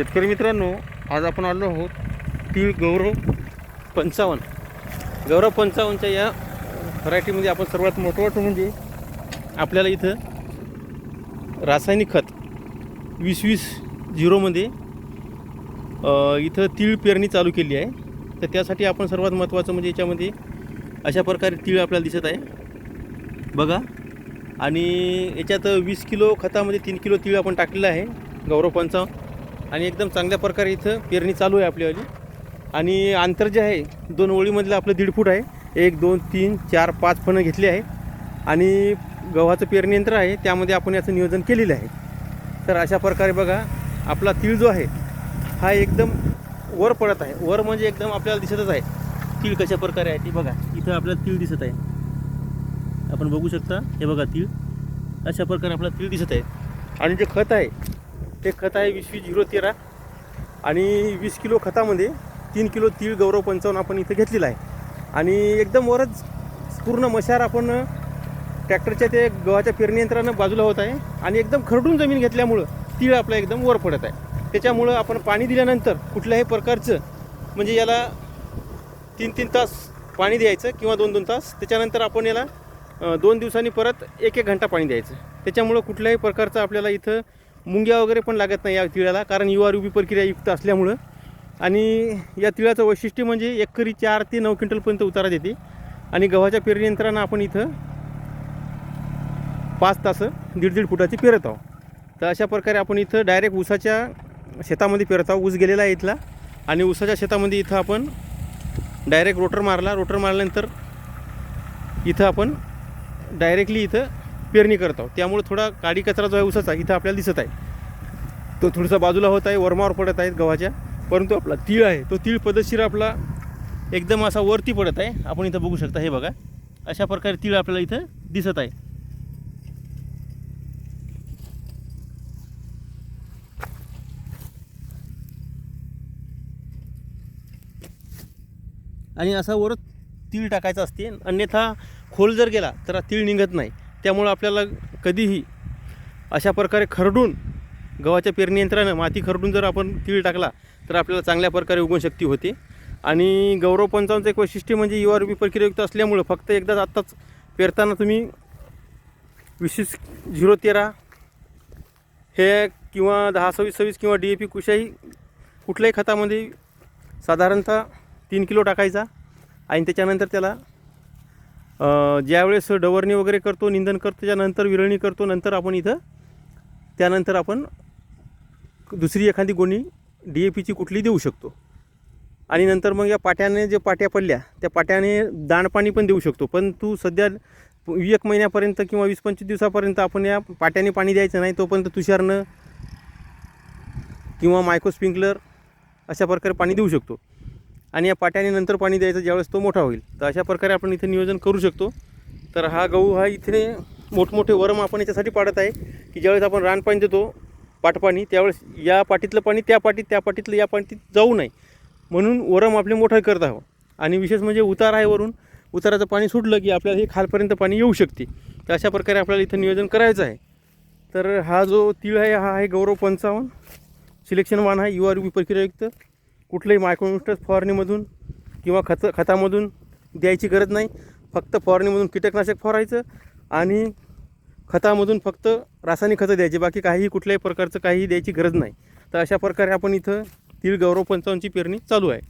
शेतकरी मित्रांनो आज आपण आलो आहोत तीळ गौरव पंचावन्न. गौरव पंचावन्नच्या या व्हरायटीमध्ये आपण सर्वात महत्त्वाचं म्हणजे आपल्याला इथं रासायनिक खत वीस वीस झिरोमध्ये इथं तीळ पेरणी चालू केली आहे. तर त्यासाठी आपण सर्वात महत्त्वाचं म्हणजे याच्यामध्ये अशा प्रकारे तीळ आपल्याला दिसत आहे. बघा. आणि याच्यात वीस किलो खतामध्ये तीन किलो तीळ आपण टाकलेलं आहे. गौरव पंचावन्न. आणि एकदम चांगल्या प्रकारे इथं पेरणी चालू आहे आपल्यावाली. आणि अंतर जे आहे दोन ओळीमधलं आपलं दीड फूट आहे. एक दोन तीन चार पाच फणं घेतली आहे. आणि गव्हाचं पेरणी यंत्र आहे त्यामध्ये आपण याचं नियोजन केलेलं आहे. तर अशा प्रकारे बघा आपला तीळ जो आहे हा एकदम वर पडत आहे. वर म्हणजे एकदम आपल्याला दिसतच आहे. तीळ कशा प्रकारे आहे ती बघा. इथं आपल्याला तीळ दिसत आहे. आपण बघू शकता हे बघा तीळ. अशा प्रकारे आपल्याला तीळ दिसत आहे. आणि जे खत आहे ते खत आहे वीस वीस झिरो तेरा. आणि वीस किलो खतामध्ये तीन किलो तीळ गौरव पंचावन्न आपण इथं घेतलेलं आहे. आणि एकदम वरच पूर्ण मशार आपण ट्रॅक्टरच्या ते गव्हाच्या पेरणी यंत्रानं बाजूला होत आहे. आणि एकदम खरडून जमीन घेतल्यामुळं तीळ आपलं एकदम वर पडत आहे. त्याच्यामुळं आपण पाणी दिल्यानंतर कुठल्याही प्रकारचं म्हणजे याला तीन तीन तास पाणी द्यायचं किंवा दोन दोन तास. त्याच्यानंतर आपण याला दोन दिवसांनी परत एक एक घंटा पाणी द्यायचं. त्याच्यामुळं कुठल्याही प्रकारचं आपल्याला इथं मुंग्या वगैरे पण लागत नाही या तिळाला कारण युवा रुबी प्रक्रिया युक्त असल्यामुळं. आणि या तिळाचं वैशिष्ट्य म्हणजे एकरी चार ते नऊ क्विंटलपर्यंत उतारा देते आणि गव्हाच्या पेरणी यंत्रानं आपण इथं पाच तास दीड दीड फुटाची पेरत आहोत. तर अशा प्रकारे आपण इथं डायरेक्ट ऊसाच्या शेतामध्ये पेरत आहोत. ऊस गेलेला आहे इथला. आणि ऊसाच्या शेतामध्ये इथं आपण डायरेक्ट रोटर मारला. रोटर मारल्यानंतर इथं आपण डायरेक्टली इथं पेरणी करत आहोत. त्यामुळे थोडा काडी कचरा जो आहे उसाचा इथं आपल्याला दिसत आहे. तो थोडासा बाजूला होत आहे वरमावर पडत आहेत गव्हाच्या. परंतु आपला तीळ आहे तो तीळ पद्धतशीर आपला एकदम असा वरती पडत आहे. आपण इथं बघू शकता हे बघा. अशा प्रकारे तीळ आपल्याला इथं दिसत आहे. आणि असा वर तीळ टाकायचा असते. अन्यथा खोल जर गेला तर तीळ निघत नाही. त्यामुळं आपल्याला कधीही अशा प्रकारे खरडून गव्हाच्या पेरणी यंत्रानं माती खरडून जर आपण तीळ टाकला तर आपल्याला चांगल्या प्रकारे उगवणशक्ती होते. आणि गौरव पंचावन्नचं एक वैशिष्ट्य म्हणजे यू आर बी प्रक्रियायुक्त असल्यामुळं फक्त एकदाच आत्ताच पेरताना तुम्ही विशेष झिरो तेरा हे किंवा दहा सव्वीस सव्वीस किंवा डी ए पी कुशाही कुठल्याही खतामध्ये साधारणतः तीन किलो टाकायचा आणि त्याच्यानंतर त्याला ज्यावेळेस डवरणी वगैरे करतो निंदन करतो त्याच्यानंतर विरळणी करतो नंतर आपण इथं त्यानंतर आपण दुसरी एखादी गोणी डी ए पीची कुठली देऊ शकतो. आणि नंतर मग या पाट्याने जे पाट्या पडल्या त्या पाट्याने दाणपाणी पण देऊ शकतो. पण तू सध्या एक महिन्यापर्यंत किंवा वीस पंचवीस दिवसापर्यंत आपण या पाट्याने पाणी द्यायचं नाही तोपर्यंत तुषारनं किंवा मायक्रो स्प्रिंकलर अशा प्रकारे पाणी देऊ शकतो. आणि या पाट्याने नंतर पाणी द्यायचं ज्यावेळेस तो मोठा होईल. तर अशा प्रकारे आपण इथे नियोजन करू शकतो. तर हा गहू हा इथे मोठमोठे वरम आपण याच्यासाठी पाडत आहे की ज्यावेळेस आपण रानपाणी देतो पाटपाणी त्यावेळेस या पाटीतलं पाणी त्या पाटीत त्या पाटीतलं या पाटीत जाऊ नये. म्हणून वरम आपले मोठं करत आहोत. आणि विशेष म्हणजे उतार आहे वरून उताराचं पाणी सुटलं की आपल्याला हे खालपर्यंत पाणी येऊ शकते. तर अशा प्रकारे आपल्याला इथं नियोजन करायचं आहे. तर हा जो तीळ आहे हा आहे गौरव पंचावन्न. सिलेक्शन वान आहे युवा रुबी प्रक्रियायुक्त. कुठलंही मायक्रोमिस्टर फवारणीमधून किंवा खत खतामधून द्यायची गरज नाही. फक्त फवारणीमधून कीटकनाशक फवारायचं आणि खतामधून फक्त रासायनिक खतं द्यायची. बाकी काहीही कुठल्याही प्रकारचं काहीही द्यायची गरज नाही. तर अशा प्रकारे आपण इथं तीळ गौरव पंचावन्नची पेरणी चालू आहे.